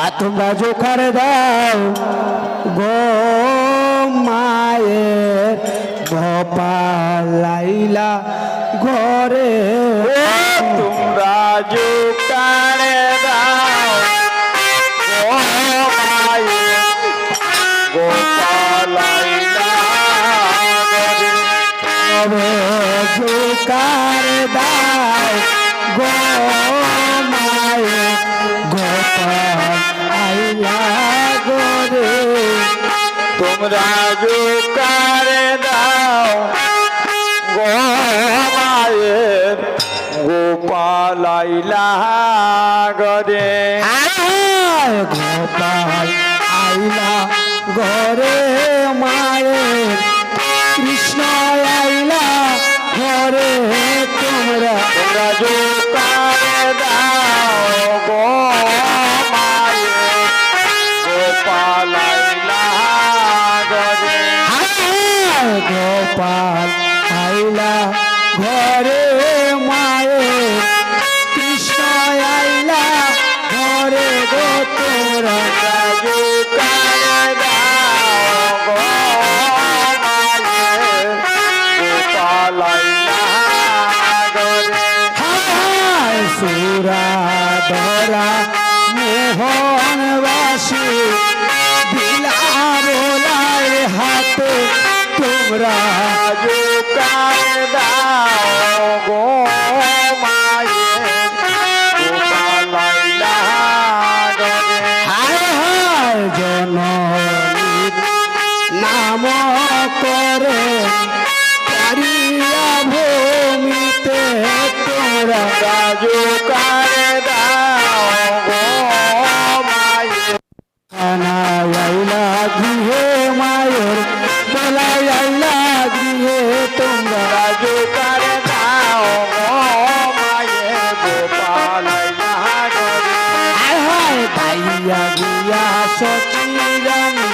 আর তোমরা জোকার দাও গো মায়ের লাইলা ঘরে। তোমরা জোকার দাও গো মায়ে গোপালাইলা ঘরে। জোকার দাও গো তোমরা জোকারে দাও গোমায়ের গোপালাইলা গরে গোপাল আইলা ঘরে মায়ে। কৃষ্ণ আইলা ঘরে গো তোরা সুরা ধরা মোহন রাশি তোমরা গো হায় হায় জন নাম করে কারিয়া ভূমিতে তোমরা রাজু কার রানী,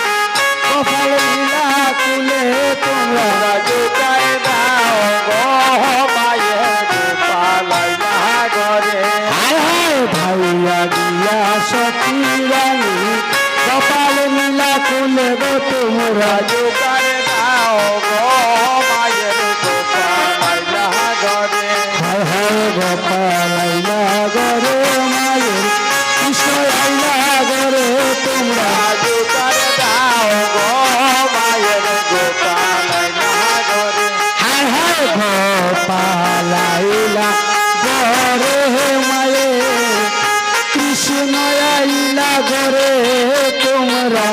কপাল লীলা তুলে তোমরা জোটায় দাও মায়ের গোপালাই মহাগরে ভাইয়া দিয়া সতী রানী, কপাল লীলা তুলে তোমরা জোটায় দাও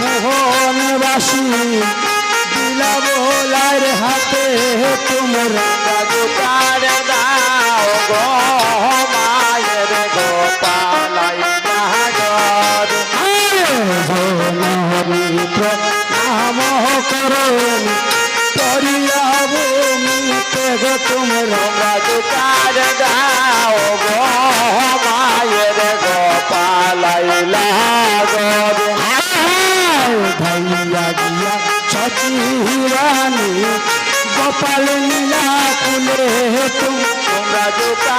মোহনবাসী দিলা বোলার হাতে তোমরা গোপাল দাও গো মায়ের গোপালাই নাগর Goodbye.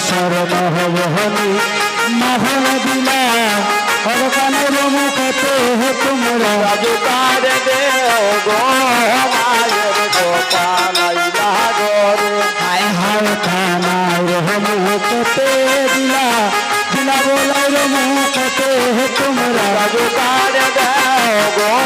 শরণ হব হনি মহল দিলা হরকানের মুখতে হে তোমরা রাজতার দে গো মায়ের গোপালাই লাগর হায় হায় থানার মুখতে দিলা দিলা বলাই মুখতে হে তোমরা রাজতার দে গো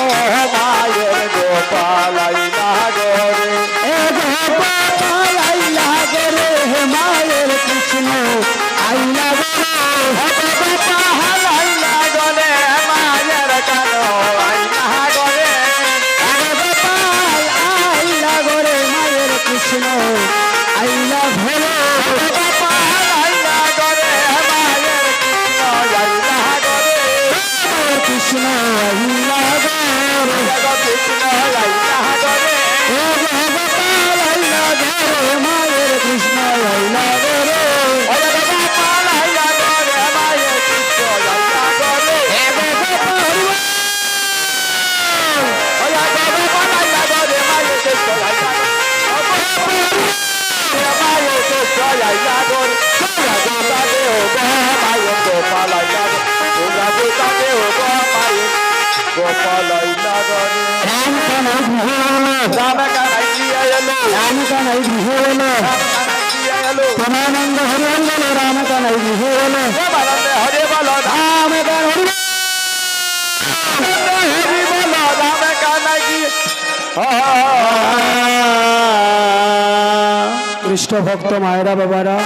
ಪರಮಾನಂದ ಹರಿವಂದನ ರಾಮಕನ ಹರಿವನ ರಾಮಕನ ಹರಿವನ কৃষ্ণ ভক্ত মায়েরা বাবারা